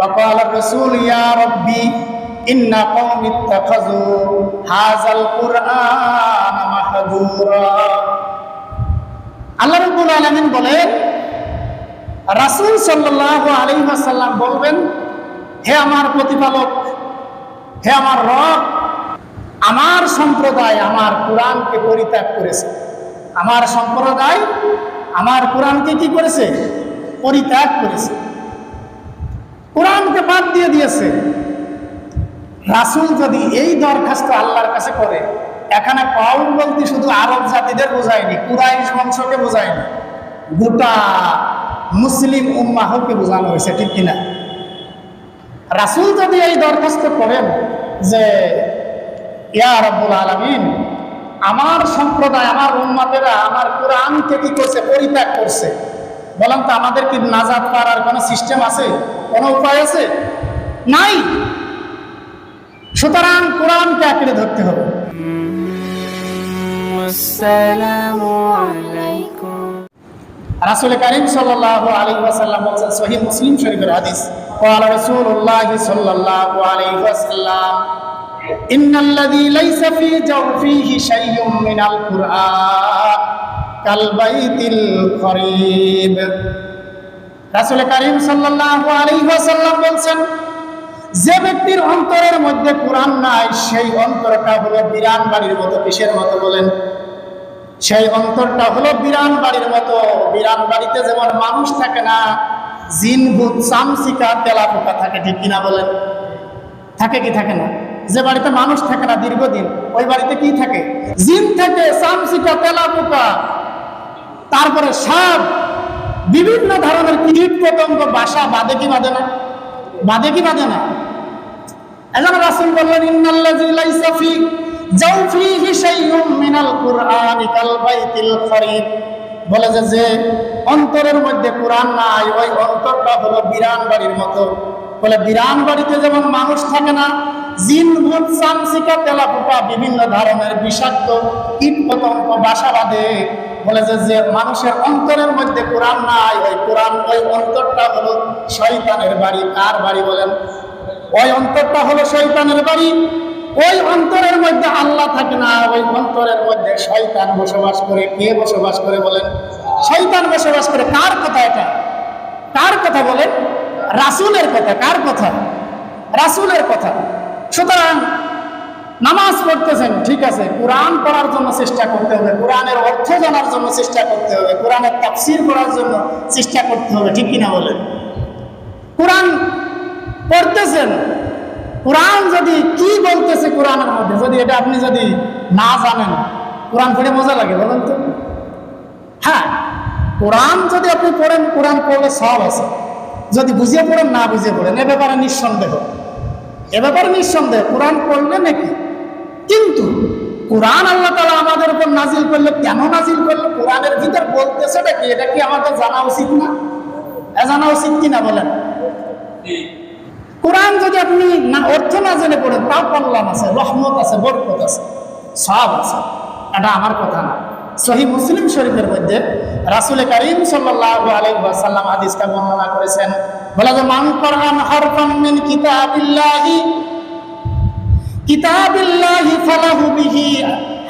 وقال الرسول يا ربي إن قوم اتخذوا هذا القرآن محجورا আল্লাহ রব্বুল আলমিন বলেন রাসূল সাল্লাল্লাহু আলাইহি ওয়াসাল্লাম বলবেন হে আমার প্রতিপালক হে আমার রব আমার সম্প্রদায় আমার কোরআনকে পরিত্যাগ করেছে আমার সম্প্রদায় আমার কোরআনকে কি করেছে পরিত্যাগ করেছে কোরআনকে বাদ দিয়ে দিয়েছে। রাসূল যদি এই দরখাস্ত আল্লাহর কাছে করে, এখানে কওম বলতে শুধু আরব জাতিদের বোঝায়নি, কুরাইশ বংশকে বোঝায়নি। গোটা মুসলিম উম্মাহকে বোঝানো হয়েছে, ঠিক কিনা? রাসূল যদি এই দরখাস্ত করেন যে, ইয়া রব্বুল আলামিন, আমার সম্প্রদায়, আমার উম্মাতেরা আমার কোরআনকে কি করছে, পরিত্যাগ করছে বলেন তো আমাদের কি নাজাত পাওয়ার কোনো সিস্টেম আছে কোনো উপায় আছে নাই সুতরাং কোরআনকে আঁকড়ে ধরতে হবে السلام عليكم রাসূল করিম সাল্লাল্লাহু আলাইহি ওয়াসাল্লাম বলেছেন সহিহ মুসলিম শরীফের হাদিস قال رسول الله صلى الله عليه وسلم إن الذي ليس في جوفه شيء من القرآن কালবাইতিল করিব রাসুল করিম সাল্লাল্লাহু আলাইহি ওয়াসাল্লাম বলছেন, যে ব্যক্তির অন্তরের মধ্যে কোরআন নাই, সেই অন্তরটা হলো বিরান বাড়ির মতো। কিসের মতো বলেন? সেই অন্তরটা হলো বিরান বাড়ির মতো। বিরান বাড়িতে যেমন মানুষ থাকে না, জিন, ভূত চামচিকা তেলাপোকা থাকে, ঠিক কিনা বলেন? থাকে কি থাকে না? যে বাড়িতে মানুষ থাকে না দীর্ঘদিন, ওই বাড়িতে কি থাকে? জিন থাকে চামচিকা তেলাপোকা তারপরে সাপ বিভিন্ন ধরনের কীট পতঙ্গ, বাসা বাঁধে কি বাঁধে না? বাঁধে কি বাঁধে না? এজন্য রাসূল বললেন, ইন্নাল্লাযী যে অন্তরের মধ্যে কোরআন ওই অন্তরটা হলো বিরান বাড়ির মতো। বলে, বিরান বাড়িতে যেমন মানুষ থাকে না, জিন বিভিন্ন ধরনের বিষাক্ত কীট পতঙ্গ, বাসা বাঁধে। বলে যে যে মানুষের অন্তরের মধ্যে কোরআন নাই। ওই কোরআন, ওই অন্তরটা হলো শয়তানের বাড়ি। কার বাড়ি বলেন? ওই অন্তরটা হলো শয়তানের বাড়ি। ওই অন্তরের মধ্যে আল্লাহ থাকে না, ওই অন্তরের মধ্যে শয়তান বসবাস করে। কে বসবাস করে বলেন? শয়তান বসবাস করে। কার কথা এটা? কার কথা বলেন? রাসূলের কথা। কার কথা? রাসূলের কথা। সুতরাং নামাজ পড়তেছেন, ঠিক আছে। কোরআন পড়ার জন্য চেষ্টা করতে হবে, কোরআনের অর্থ জানার জন্য চেষ্টা করতে হবে, কোরআনের তাফসির করার জন্য চেষ্টা করতে হবে, ঠিক কিনা বলেন? কোরআন পড়তেছেন, কোরআন যদি কি বলতেছে কোরআনের মধ্যে, যদি এটা আপনি যদি না জানেন, কোরআন পড়ে মজা লাগে, বলেন তো? হ্যাঁ কোরআন যদি আপনি পড়েন, কোরআন পড়লে সব আছে। যদি বুঝিয়ে পড়েন, না বুঝিয়ে পড়েন, এ ব্যাপারে নিঃসন্দেহ। এ ব্যাপারে নিঃসন্দেহ, কোরআন পড়লে নাকি কিন্তু কোরআন আল্লাহ তালা আমাদের উপর নাজিল করলে কেন নাজিল করল? কোরআনের ভিতর বলতেছে কি এটা কি আমাদের জানা উচিত না? জানা উচিত কিনা বলেন? কোরআন যদি আপনি না অর্থ না জেনে পড়েন, তাও কল্যাণ আছে, রহমত আছে, বরকত আছে, সব আছে। এটা আমার কথা না। সহি মুসলিম শরীফের মধ্যে রাসুল করিম সাল্লাল্লাহু আলাইহি ওয়াসাল্লাম হাদিসটা বর্ণনা করেছেন, বলা যে, মান কোরআন হরফাম মিন কিতাবিল্লাহি কিতাবিল্লাহি ফালাহু বিহি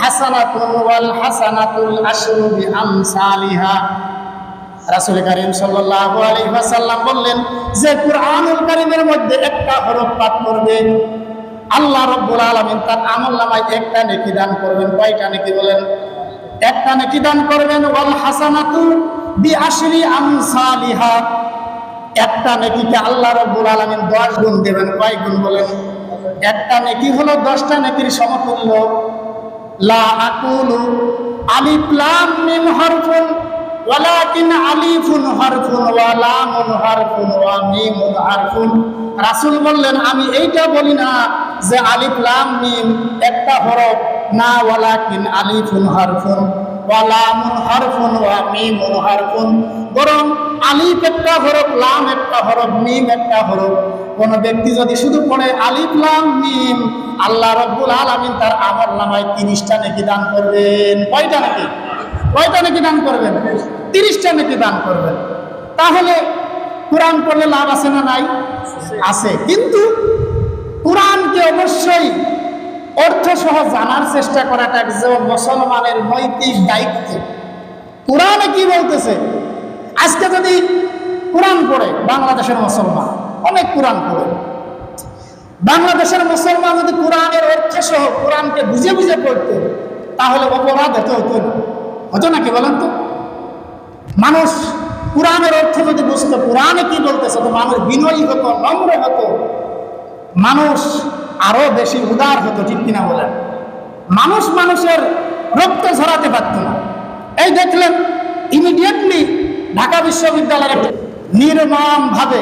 হাসানাতুন ওয়াল হাসানাতুল আশরু বিআমসালিহা। রাসুল করিম সাল্লাল্লাহু আলাইহি ওয়াসাল্লাম বললেন, যে কুরআনুল কারীমের মধ্যে একটা হরফ পাঠ করবে, আল্লাহ রাব্বুল আলামিন তার আমলনামায় একটা নেকি দান করবেন। কয়টা নেকি বলেন? একটা নেকি দান করবেন, ওয়াল হাসানাতু বিআশরি আমসালিহা। একটা নেকিকে আল্লাহ রাব্বুল আলামিন 10 গুণ দেবেন, কয় গুণ বলেন? একটা নেকি হলো 10টা নেকির সমতুল্য। লা ওয়া ওয়া বললেন, আমি এইটা বলি না যে আলিফ লাম মিম একটা হরফ, না ওয়ালাকিন আলিফুন হারফুন। ওয়া লামুন হারফুন ওয়া মিমুন হারফুন। বরং আলিফ একটা হরফ, লাম একটা হরফ, মিম একটা হরফ। কোন ব্যক্তি যদি শুধু পড়ে আলিফ, লাম, মিম, আল্লাহ রব্বুল আলামিন তার আমল নামায় তিরিশটা নাকি দান করবেন। কয়টা নাকি? কয়টা নাকি দান করবেন? তিরিশটা নাকি দান করবেন। তাহলে কোরআন পড়লে লাভ আছে না নাই? আছে। কিন্তু কোরআনকে অবশ্যই অর্থ সহ জানার চেষ্টা করাটা একজন মুসলমানের নৈতিক দায়িত্ব। কোরআনে কি বলতেছে? আজকে যদি কোরআন পড়ে, বাংলাদেশের মুসলমান, অনেক কোরআন পড়ে। বাংলাদেশের মুসলমান যদি কোরআনের অর্থ সহ কোরআনকে বুঝে বুঝে পড়তো, তাহলে অপরাধ হতে হতো না। হতো নাকি বলেন তো? মানুষ কোরআনের অর্থ যদি বুঝতো, কোরআনে কি বলতেছে? তো মানুষ বিনয়ী হতো, নম্র হতো। মানুষ আরও বেশি উদার হতো ঠিক কিনা বলেন? মানুষ মানুষের রক্ত ঝরাতে পারত না। এই দেখলেন ইমিডিয়েটলি ঢাকা বিশ্ববিদ্যালয়ের একটা নির্মম ভাবে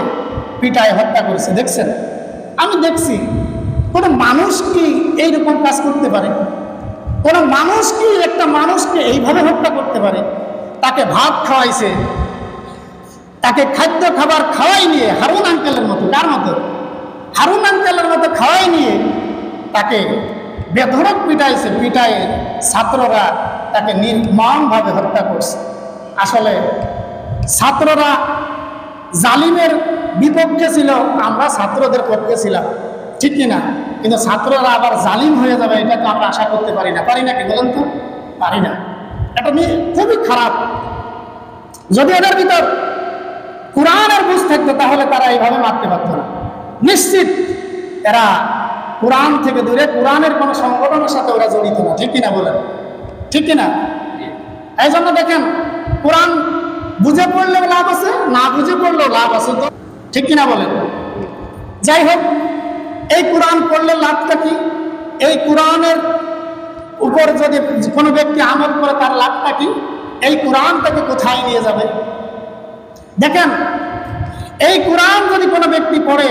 পিটায় হত্যা করেছে, দেখছেন? আমি দেখছি, কোনো মানুষ কি এইরকম কাজ করতে পারে? কোনো মানুষ কি একটা মানুষকে এইভাবে হত্যা করতে পারে? তাকে ভাত খাওয়াইছে, তাকে খাদ্য খাবার খাওয়াই নিয়ে হারুন আঙ্কেলের মতো, কার মতো? হারুন আঙ্কেলের মতো খাওয়াই নিয়ে তাকে বেধরক পিটাইছে, পিটায়ে ছাত্ররা তাকে নির্মমভাবে হত্যা করছে। আসলে ছাত্ররা জালিমের বিপক্ষে ছিল, আমরা ছাত্রদের পক্ষে ছিলাম, ঠিক কিনা? কিন্তু ছাত্ররা আবার জালিম হয়ে যাবে এটা তো আমরা আশা করতে পারি না। পারি না কি বলেন তো? পারি না। এটা নিয়ে খুবই খারাপ। যদি এদের ভিতর কোরআনের বুঝ থাকতো, তাহলে তারা এইভাবে মারতে পারতো নিশ্চিত এরা কোরআন থেকে দূরে, কোরআনের কোনো সংগঠনের সাথে ওরা জড়িত না। ঠিক কিনা বলেন? ঠিক কিনা? এই জন্য দেখেন, কোরআন বুঝে পড়লেও লাভ আছে, না বুঝে পড়লেও লাভ আছে। তো ঠিক কিনা বলেন? যাই হোক, এই কোরআন পড়লে লাভটা কি? এই কোরআনের উপর যদি কোনো ব্যক্তি আমল করে, তার লাভটা কি? এই কোরআন তাকে কোথায় নিয়ে যাবে? দেখেন, এই কোরআন যদি কোনো ব্যক্তি পড়ে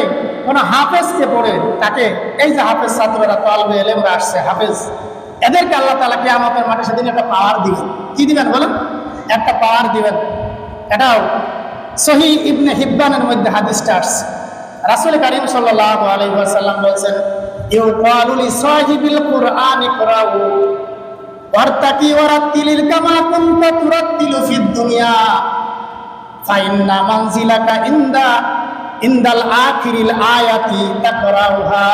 কোনো হাফেজকে পড়ে তাকে, এই যে হাফেজ ছাত্ররা তলবে এলেমরা আসছে, হাফেজ। এদেরকে আল্লাহ তালা কে আমাদের মাঠে সেদিন একটা পাওয়ার দিবেন। কি দিবেন বলেন? একটা পাওয়ার দিবেন। এটাও সহি ইবনে হিব্বানের মধ্যে হাদিসটা আসছে। রাসুল করিম সাল্লাল্লাহু আলাইহি ওয়াসাল্লাম বলছেন ফিদ দুনিয়া ইন্দাল আখিরিল আয়াতি তাকরাউহা।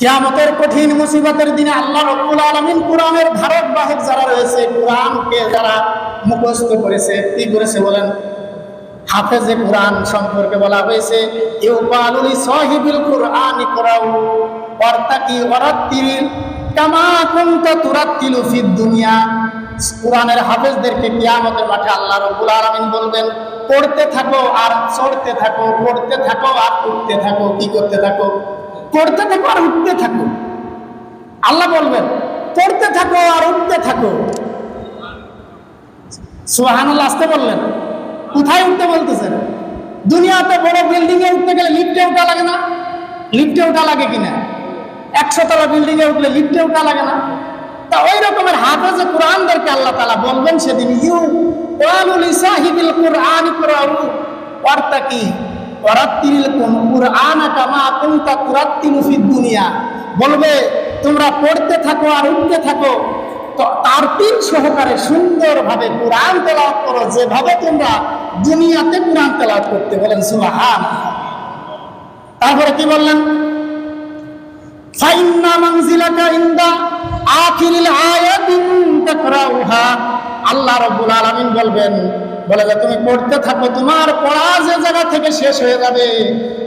কিয়ামতের কঠিন মুসিবতের দিনে আল্লাহ রব্বুল আলামিন কোরআনের ধারক বাহক যারা রয়েছে, কোরআনকে যারা মুখস্থ করেছে, কি করেছে বলেন? হাফেজে কোরআন সম্পর্কে বলা হয়েছে, ইউকালুলি সাহিবিল কুরআন ইকরাউ ওয়ারতাকি ওয়ারাত্তিল কামা কুনতা তুরাত্তিলু ফিদ দুনিয়া। কোরআনের হাফেজদেরকে কিয়ামতের মাঠে আল্লাহ রাব্বুল আলামিন বলবেন পড়তে থাকো আর চড়তে থাকো, পড়তে থাকো আর উঠতে থাকো, কি করতে থাকো? পড়তে থাকো আর উঠতে থাকো। আল্লাহ বলবেন, পড়তে থাকো আর উঠতে থাকো। সুবহানাল্লাহ, আসতে বললেন। কোথায় উঠতে বলতেছেন? দুনিয়াতে বড় বিল্ডিং এ উঠতে গেলে লিফটে উঠা লাগে না? লিফটে উঠা লাগে কিনা? একশো তলা বিল্ডিং এ উঠলে লিফটে উঠা লাগে না? তা ওই রকমের হাফেজে কোরআনদেরকে আল্লাহ তালা বলবেন সেদিন, ইউ কোরআন কোরআন দুনিয়া। বলবে, তোমরা পড়তে থাকো আর উঠতে থাকো। তার তিন সহকারে সুন্দরভাবে কোরআন তেলাওয়াত করো। যেভাবে তোমরা দুনিয়াতে কোরআন তেলাওয়াত করতে। বলেন সুবহান তারপরে কি বললেন? ফাইন্না মানজিলাকা ইনদা আখিরিল আয়াতিন তাকরাউহা। আল্লাহ রব্বুল আলামিন বলবেন, বলে যে তুমি পড়তে থাকো, তোমার পড়া যে জায়গা থেকে শেষ হয়ে যাবে,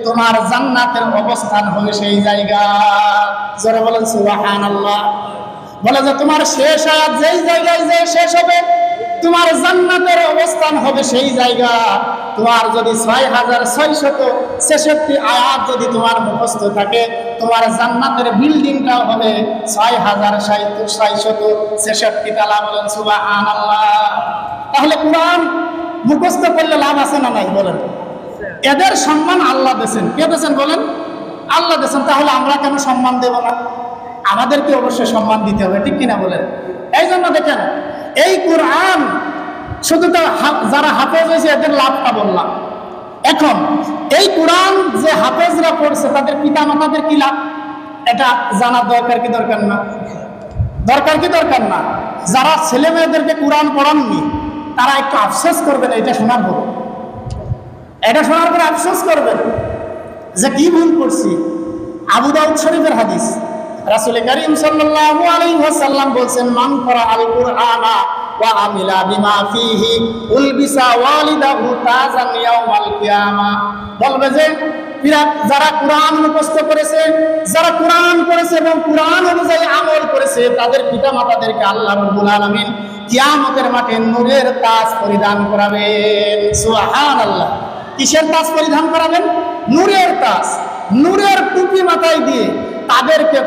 তোমার জান্নাতের অবস্থান হবে সেই জায়গা। জোরে বলেন সুবহানাল্লাহ। বলে যে তোমার শেষ আর যেই জায়গায় যে শেষ হবে তোমার জান্নাতের অবস্থান হবে সেই জায়গা। তোমার যদি ছয় হাজার ছয়শত ছেষট্টি আয়াত যদি তোমার মুখস্থ থাকে, তোমার জান্নাতের বিল্ডিংটাও হবে ছয় হাজার ছয়শত ছেষট্টি তালা বলেন সুবাহ তাহলে কোরআন মুখস্থ করলে লাভ আছে না নাই বলেন? এদের সম্মান আল্লাহ দেন কে দেন বলেন? আল্লাহ দেন তাহলে আমরা কেন সম্মান দেব না? আমাদেরকে অবশ্যই সম্মান দিতে হবে, ঠিক কিনা বলেন? এই জন্য দেখেন এই কোরআন শুধু তো যারা হাফেজ হয়েছে, এদের লাভটা বললাম এখন, এই কোরআন যে হাফেজরা পড়ছে, তাদের পিতা মাতাদের কি লাভ? এটা জানা দরকার কি দরকার না? দরকার কি দরকার না? যারা ছেলে মেয়েদেরকে কোরআন পড়াননি, তারা একটু আফসোস করবেন, এটা শোনার পর। এটা শোনার পরে আফসোস করবেন যে কি ভুল করছি? আবু শরীফের হাদিস। রাসূল করিম সাল্লাল্লাহু আলাইহি ওয়াসাল্লাম বলছেন, মান করা আল কুরআনা ওয়া আমিলা বিমা ফিহি উলবিসা ওয়ালিদাহু তাজান ইয়াউমাল কিয়ামা। বলবে যে, যারা কোরআন মুখস্থ করেছে, যারা কোরআন করেছে এবং কোরআন অনুযায়ী আমল করেছে, তাদের পিতা মাতাদেরকে আল্লাহ রব্বুল আলামিন কিয়ামতের মাঠে নূরের তাজ পরিধান করাবেন। সুবহানাল্লাহ। কিসের তাজ পরিধান করাবেন? নূরের তাজ। নূরের টুপি মাথায় দিয়ে তাদেরকে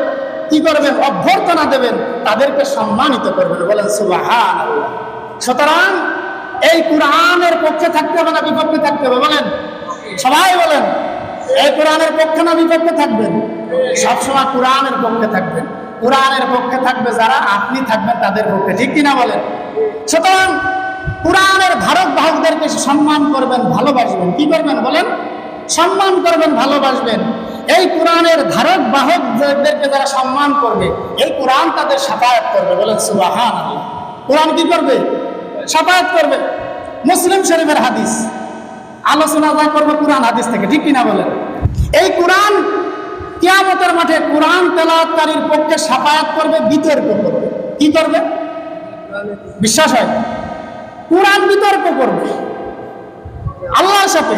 কি করবেন? অভ্যর্থনা দেবেন, তাদেরকে সম্মানিত করবেন। বলেন সুবাহান সুতরাং এই কোরআনের পক্ষে থাকতে হবে না, বিপক্ষে থাকতে হবে? বলেন, সবাই বলেন, এই কোরআনের পক্ষে না, বিপক্ষে থাকবেন? সবসময় কোরআনের পক্ষে থাকবেন। কোরআনের পক্ষে থাকবে যারা, আপনি থাকবেন তাদের পক্ষে, ঠিক কিনা বলেন? সুতরাং কোরআনের ভারত বাহকদেরকে সম্মান করবেন, ভালোবাসবেন। কি করবেন বলেন? সম্মান করবেন, ভালোবাসবেন। এই কোরআনের ধারক বাহকদেরকে যারা সম্মান করবে, এই কোরআন তাদের সাফায়াত করবে। বলেন সুবাহান কোরআন কি করবে? সাফায়াত করবে। মুসলিম শরীফের হাদিস। আলোচনা যা করবে কোরআন হাদিস থেকে, ঠিক কিনা বলেন? এই কোরআন কিয়ামতের মাঠে কোরআন তেলাওয়াতকারীর পক্ষে সাফায়াত করবে, বিতর্ক করবে। কি করবে? বিশ্বাস হয়। কোরআন বিতর্ক করবে। আল্লাহর সাথে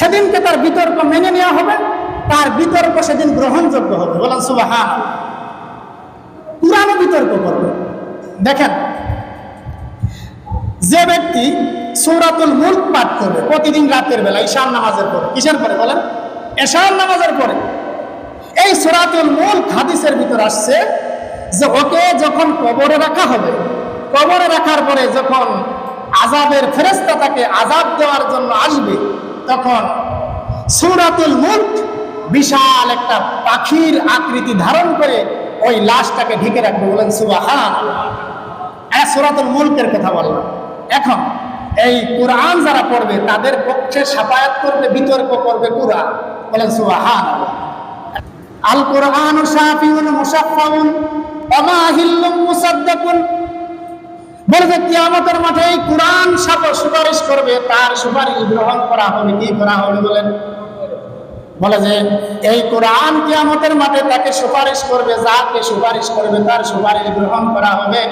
সেদিনকে তার বিতর্ক মেনে নেওয়া হবে, তার বিতর্ক সেদিন গ্রহণযোগ্য হবে। বলেন সুবাহান কোরআনও বিতর্ক করবে। দেখেন, যে ব্যক্তি সৌরাতুল মুল্ক পাঠ করবে প্রতিদিন রাতের বেলা ঈশান নামাজের পরে, কিসের পরে বলেন? এশান নামাজের পরে। এই সূরাতুল মুল্ক হাদিসের ভিতর আসছে যে ওকে যখন কবরে রাখা হবে, কবরে রাখার পরে যখন আজাবের ফেরেস্তা তাকে আজাব দেওয়ার জন্য আসবে তখন সূরাতুল মুল্ক বিশাল একটা পাখির আকৃতি ধারণ করে ওই লাশটাকে ঢেকে রাখবে, বলেন মুল্কের কথা বললাম এখন এই কোরআন যারা পড়বে, তাদের পক্ষে সাফায়াত করবে, বিতর্ক করবে কোরআন, বলেন সুবাহান আল কোরআন শাফিউন মুসাফফাউন অমাহিল্লুম মুসাদ্দাকুন বলে যে কিয়ামতের মাঠে এই কোরআন সাপ- সুপারিশ করবে, তার সুপারিশ গ্রহণ করা হবে, কি করা হবে বলেন? বলে যে এই কোরআন কিয়ামতের মাঠে তাকে সুপারিশ করবে, যাকে সুপারিশ করবে, তার সুপারিশ গ্রহণ করা হবে।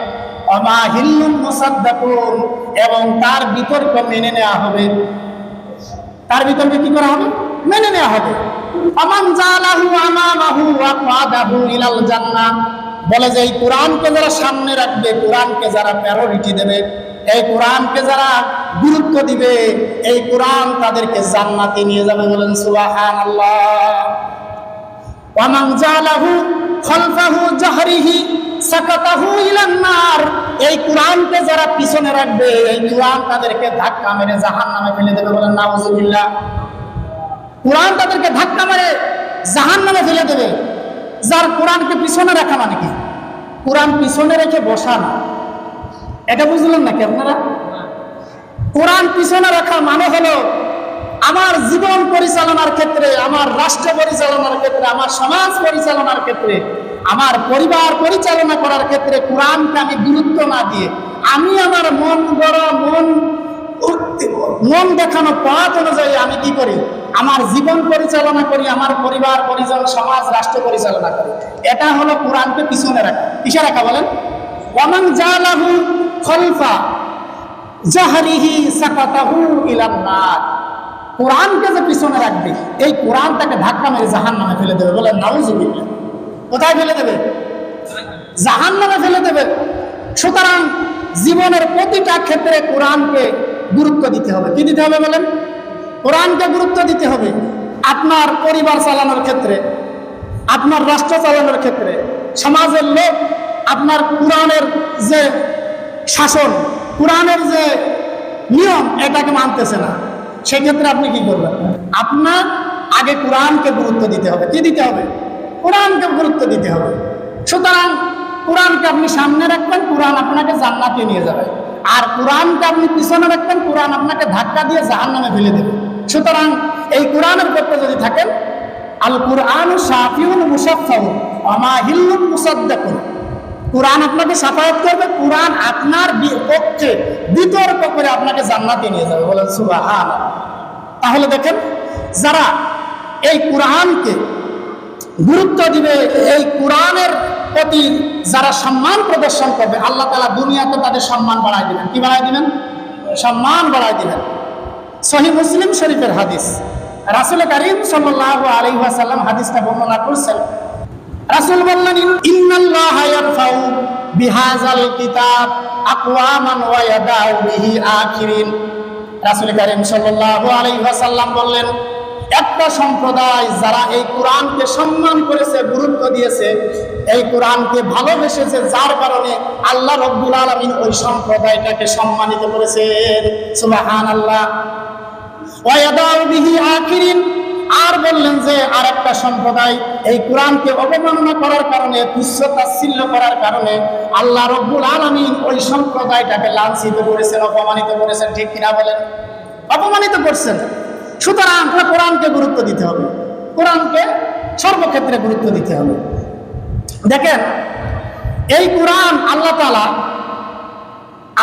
এবং তার বিতর্ক মেনে নেওয়া হবে। তার বিতর্কে কি করা হবে? মেনে নেওয়া হবে। আমান জালাহু আমামাহু ওয়া কাদাহু ইলাল জান্নাহ। বলে যে, এই কোরআনকে যারা সামনে রাখবে, কোরআনকে যারা প্রায়োরিটি দেবে, এই কোরআনকে যারা গুরুত্ব দিবে, এই কোরআন তাদেরকে জান্নাতে নিয়ে যাবে বলেন সুবহানাল্লাহ। ওয়ামান জালাহু খলফাহু জাহরিহি সাকাতাহু ইলান নার। এই কোরআনকে যারা পিছনে রাখবে, এই কোরআন তাদেরকে ধাক্কা মেরে জাহান্নামে ফেলে দেবে বলেন নাউজুবিল্লাহ। কোরআন তাদেরকে ধাক্কা মেরে জাহান্নামে ফেলে দেবে। যার কোরআনকে পিছনে রাখা মানে কি? কোরআন পিছনে রেখে বসা না। এটা বুঝলেন নাকি আপনারা? কোরআন পিছনে রাখা মানে হলো আমার জীবন পরিচালনার ক্ষেত্রে, আমার রাষ্ট্র পরিচালনার ক্ষেত্রে, আমার সমাজ পরিচালনার ক্ষেত্রে, আমার পরিবার পরিচালনা করার ক্ষেত্রে কোরআনকে আমি গুরুত্ব না দিয়ে আমি আমার মন গড়া মন মন দেখানো পথ অনুযায়ী আমি কি করি? আমার জীবন পরিচালনা করি, আমার পরিবার, পরিজন, সমাজ, রাষ্ট্র পরিচালনা করি। এটা হলো কোরআনকে পিছনে রাখা। কিসে রাখা বলেন? ওয়ামান জালাহু খলফা জাহরিহি সাকাতাহু ইলান নার। কোরআনকে যে পিছনে রাখবে, এই কোরআন তাকে ধাক্কা মেরে জাহান নামে ফেলে দেবে বলে নাউজুবিল্লাহ। কোথায় ফেলে দেবে? জাহান নামে ফেলে দেবে। সুতরাং জীবনের প্রতিটা ক্ষেত্রে কোরআনকে গুরুত্ব দিতে হবে। কি দিতে হবে বলেন? কোরআনকে গুরুত্ব দিতে হবে। আপনার পরিবার চালানোর ক্ষেত্রে, আপনার রাষ্ট্র চালানোর ক্ষেত্রে, সমাজের লোক, আপনার কোরআনের যে শাসন, কোরআনের যে নিয়ম, এটাকে মানতেছে না। সেক্ষেত্রে আপনি কি করবেন? আপনার আগে কোরআনকে গুরুত্ব দিতে হবে। কি দিতে হবে? কোরআনকে গুরুত্ব দিতে হবে। সুতরাং কোরআনকে আপনি সামনে রাখবেন, কোরআন আপনাকে জান্নাতে নিয়ে যাবে। আর কোরআনকে আপনি পিছনে রাখবেন, কোরআন আপনাকে ধাক্কা দিয়ে জাহান নামে ফেলে দেবে। সুতরাং এই কোরআনের পক্ষে যদি থাকেন আল কোরআন সাফিউন মুসাফাউন অমাহিল্লুন মুসাদ্দাকুন। কোরআন আপনাকে সাফায়াত করবে, কোরআন আপনার পক্ষে বিতর্ক করে আপনাকে জান্নাতে নিয়ে যাবে। বলেন সুবাহান তাহলে দেখেন, যারা এই কোরআনকে গুরুত্ব দিবে, এই কোরআনের প্রতি যারা সম্মান প্রদর্শন করবে, আল্লাহ তালা দুনিয়াতে তাদের সম্মান বাড়ায় দিবেন। কি বাড়ায় দিবেন? সম্মান বাড়ায় দিবেন। সহি মুসলিম শরীফের হাদিস। রাসুল করিম সাল্লাহ আলহাসাল্লাম হাদিসটা বর্ণনা করছেন। রাসুল বললেন, ইন্নাল্লাহ বিহাজাল কিতাব আকওয়ামান ওয়া ইয়াদাউ বিহি আখিরিন। রাসুল করিম সাল্লাল্লাহু আলাইহি ওয়াসাল্লাম বললেন, একটা সম্প্রদায় যারা এই কোরআনকে সম্মান করেছে, গুরুত্ব দিয়েছে, এই কোরআনকে ভালোবেসেছে, যার কারণে আল্লাহ রব্বুল আলামিন ওই সম্প্রদায়টাকে সম্মানিত করেছেন। বিহি আর বললেন যে আর একটা সম্প্রদায়, এই কোরআনকে অবমাননা করার কারণে তুচ্ছ করার কারণে আল্লাহ রব্বুল আলমিন ওই সম্প্রদায়টাকে লাঞ্ছিত করেছেন, অপমানিত করেছেন, ঠিক কিনা বলেন? অপমানিত করছেন। সুতরাং আমরা কোরআনকে গুরুত্ব দিতে হবে। কোরআনকে সর্বক্ষেত্রে গুরুত্ব দিতে হবে। দেখেন, এই কোরআন আল্লাহ তালা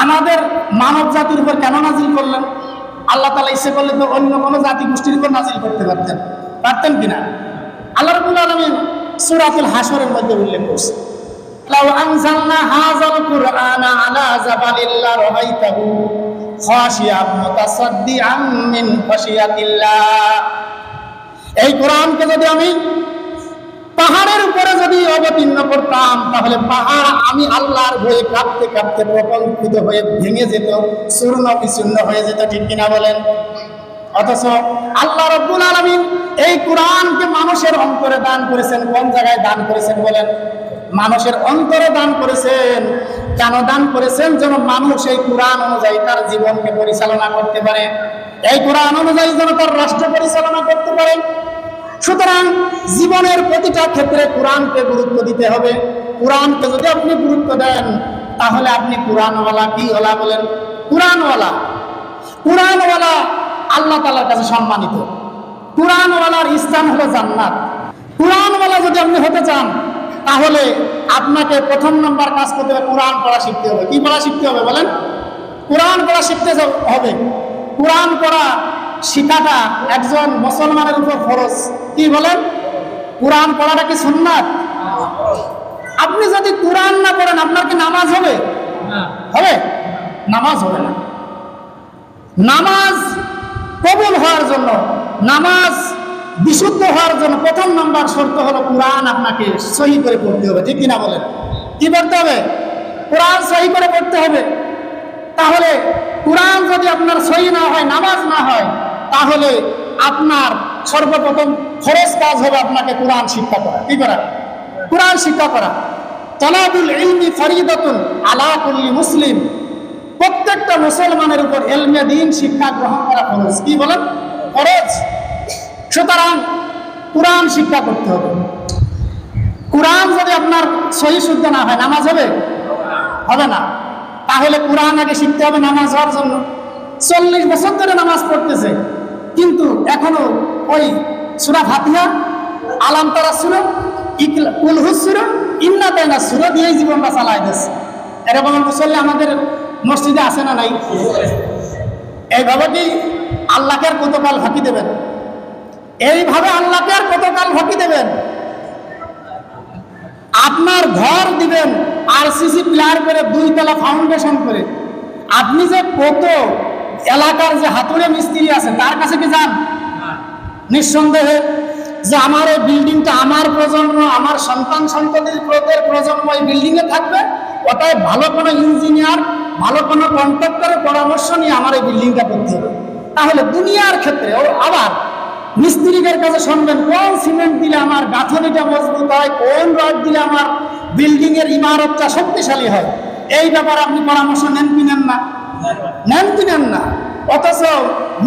আমাদের মানব জাতির উপর কেন নাজিল করলেন? আল্লাহ তালা ইচ্ছে করলে তো অন্য কোনো জাতি গোষ্ঠীর উপর নাজিল করতে পারতেন। পারতেন কিনা আল্লাহ রবুল আলমিন সুরাতুল হাসরের মধ্যে উল্লেখ করছে। এই কোরআনকে যদি আমি পাহাড়ের উপরে যদি অবতীর্ণ করতাম, তাহলে পাহাড় আমি আল্লাহর ভয়ে কাঁপতে কাঁপতে প্রকল্পিত হয়ে ভেঙে যেত, চূর্ণ বিচূর্ণ হয়ে যেত, ঠিক কিনা বলেন? অথচ আল্লাহ রব্বুল আলমিন এই কোরআনকে মানুষের অন্তরে দান করেছেন, কোন জায়গায় দান করেছেন বলেন? মানুষের অন্তরে দান করেছেন। কেন দান করেছেন? যেন মানুষ এই কোরআন অনুযায়ী তার জীবনকে পরিচালনা করতে পারে। এই কোরআন অনুযায়ী যেন তার রাষ্ট্র পরিচালনা করতে পারে। সুতরাং জীবনের প্রতিটা ক্ষেত্রে কোরআনকে গুরুত্ব দিতে হবে। কোরআনকে যদি আপনি গুরুত্ব দেন, তাহলে আপনি কোরআনওয়ালা কি ওলা বলেন? কোরআনওয়ালা। কোরআনওয়ালা আল্লাহ তালার কাছে সম্মানিত। কোরআনওয়ালার স্থান হলো জান্নাত। কোরআনওয়ালা যদি আপনি হতে চান, তাহলে আপনাকে প্রথম নম্বর কাজ করতে হবে কোরআন পড়া শিখতে হবে। কি পড়া শিখতে হবে বলেন? কোরআন পড়া শিখতে হবে। কোরআন পড়া শিখাটা একজন মুসলমানের উপর খরচ কি বলেন? কোরআন পড়াটা কি সুন্নাত? আপনি যদি কোরআন না পড়েন আপনার কি নামাজ হবে? হবে? নামাজ হবে না। নামাজ কবুল হওয়ার জন্য নামাজ বিশুদ্ধ হওয়ার জন্য প্রথম নাম্বার শর্ত হলো কোরআন আপনাকে সহি করে পড়তে হবে। ঠিক কিনা বলেন? কি পড়তে হবে? কোরআন সহি করে পড়তে হবে। তাহলে কোরআন যদি আপনার সহি না হয় নামাজ না হয় তাহলে আপনার সর্বপ্রথম খরচ কাজ হবে আপনাকে কোরআন শিক্ষা করা। কি করা? কোরআন শিক্ষা করা। তলাবুল ইলমি ফরিদতুন আলা কুল্লি মুসলিম। প্রত্যেকটা মুসলমানের উপর এলমে দিন শিক্ষা গ্রহণ করা ফরজ কি বলেন? ফরজ সুতরাং কোরআন শিক্ষা করতে হবে। কোরআন যদি আপনার সহি শুদ্ধ না হয়, নামাজ হবে? হবে না। তাহলে কোরআন আগে শিখতে হবে নামাজ হওয়ার জন্য। চল্লিশ বছর ধরে নামাজ পড়তেছে। কিন্তু এখনও ওই সুরা ফাতিহা আলাম তারা সুরা কুলহুস সুরা ইন্না তেনা সুরা দিয়েই জীবনটা চালাই দিচ্ছে এরকম মুসল্লি আমাদের মসজিদে আসে না নাই? এইভাবে কি আল্লাহকে আর কতকাল ফাঁকি দেবেন? এইভাবে আল্লাহকে আর কতকাল ফাঁকি দেবেন? আপনার ঘর দিবেন আরসিসি প্লেয়ার করে দুই তলা ফাউন্ডেশন করে। আপনি যে কত এলাকার যে হাতুড়ে মিস্ত্রি আছে, তার কাছে কি যান? নিঃসন্দেহে যে আমার এই বিল্ডিংটা আমার প্রজন্ম, আমার সন্তান সন্ততির প্রদের প্রজন্ম এই বিল্ডিংয়ে থাকবে ওটাই ভালো কোনো ইঞ্জিনিয়ার ভালো কোনো কন্ট্রাক্টরের পরামর্শ নিয়ে আমার এই বিল্ডিংটা করতে হবে। তাহলে দুনিয়ার ক্ষেত্রে ও আবার মিস্ত্রিদের কাছে শুনবেন, কোন সিমেন্ট দিলে আমার গাঁথনিটা মজবুত হয়, কোন রড দিলে আমার বিল্ডিংয়ের ইমারতটা শক্তিশালী হয়? এই ব্যাপারে আপনি পরামর্শ নেন কি নেন না? নেন না। অথচ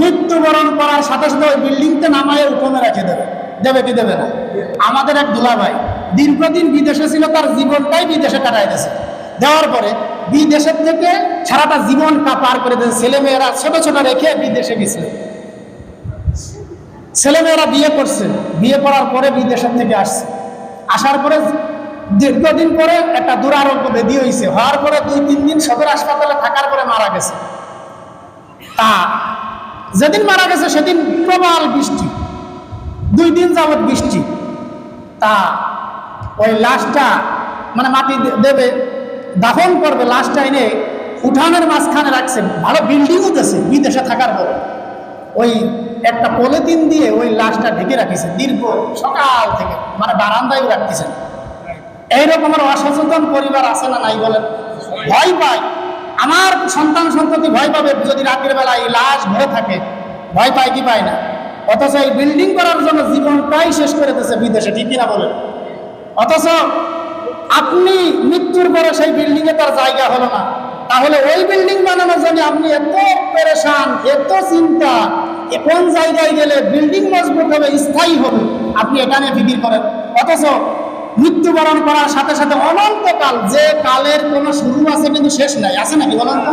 মৃত্যুবরণ করার সাথে সাথে ওই বিল্ডিংটা নামায় উঠোনে রেখে দেবে। দেবে কি দেবে না? আমাদের এক দুলাভাই দীর্ঘদিন বিদেশে ছিল, তার জীবনটাই বিদেশে কাটাই দিয়েছে। দেওয়ার পরে বিদেশের থেকে সারাটা জীবনটা পার করে দিয়েছে ছেলেমেয়েরা ছোট ছোট রেখে বিদেশে গেছিল ছেলেমেয়েরা বিয়ে করছে। বিয়ে করার পরে বিদেশের থেকে আসছে। আসার পরে দীর্ঘদিন পরে একটা দুরারোগ্য বেদি হয়েছে হওয়ার পরে দুই, তিন দিন সদর হাসপাতালে থাকার পরে মারা গেছে। তা যেদিন মারা গেছে সেদিন প্রবল বৃষ্টি, দুই দিন যাবৎ বৃষ্টি। তা ওই লাশটা মানে মাটি দেবে, দাফন করবে, লাশটা এনে উঠানের মাঝখানে রাখছেন ভালো বিল্ডিংও দিয়েছে বিদেশে থাকার পর। ওই একটা পলিথিন দিয়ে ওই লাশটা ঢেকে রাখিছে দীর্ঘ সকাল থেকে মানে বারান্দায় রাখতেছেন এইরকমের অসচেতন পরিবার আছে না নাই বলেন? ভয় পায়। আমার সন্তান সন্ততি ভয় পাবে যদি রাতের বেলা এই লাশ ঘরে থাকে। ভয় পায় কি পায় না? অথচ এই বিল্ডিং করার জন্য জীবনটাই শেষ করে দিয়েছে বিদেশে, ঠিক কিনা বলেন? অথচ আপনি মৃত্যুর পরে সেই বিল্ডিং এ তার জায়গা হলো না। তাহলে ওই বিল্ডিং বানানোর জন্য আপনি এত পেরেশান, এত চিন্তা কোন জায়গায় গেলে বিল্ডিং মজবুত হবে, স্থায়ী হবে? আপনি এটা নিয়ে ফিকির করেন। অথচ মৃত্যুবরণ করার সাথে সাথে অনন্তকাল যে কালের কোনো শুরু আছে কিন্তু শেষ নাই। আছে নাকি বলেন তো?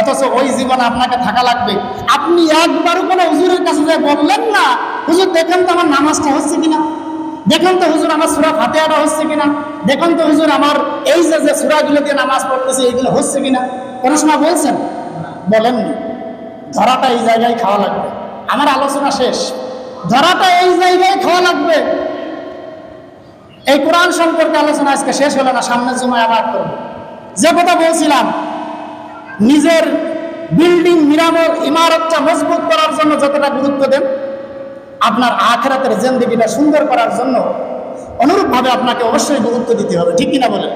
অথচ ওই জীবন আপনাকে থাকা লাগবে। আপনি একবারও কোনো হুজুরের কাছে যে বললেন না, হুজুর, দেখেন তো আমার নামাজটা হচ্ছে কিনা? দেখুন তো হুজুর, আমার সুরা ফাতেহাটা হচ্ছে কিনা? দেখুন তো হুজুর, আমার এই যে যে সুরাগুলো দিয়ে নামাজ পড়তেছে, এইগুলো হচ্ছে কিনা? সময় বলছেন? বলেননি ধরাটা এই জায়গায় খাওয়া লাগবে। আমার আলোচনা শেষ। ধরাটা এই জায়গায় খাওয়া লাগবে। এই কোরআন সম্পর্কে আলোচনা আজকে শেষ হলো না, সামনের জমায় আবার করব। যে কথা বলছিলাম, নিজের বিল্ডিং মিরামত ইমারতটা মজবুত করার জন্য যতটা গুরুত্ব দেন, আপনার আখেরাতের জেন্দিগিটা সুন্দর করার জন্য অনুরূপভাবে আপনাকে অবশ্যই গুরুত্ব দিতে হবে, ঠিক কিনা বলেন?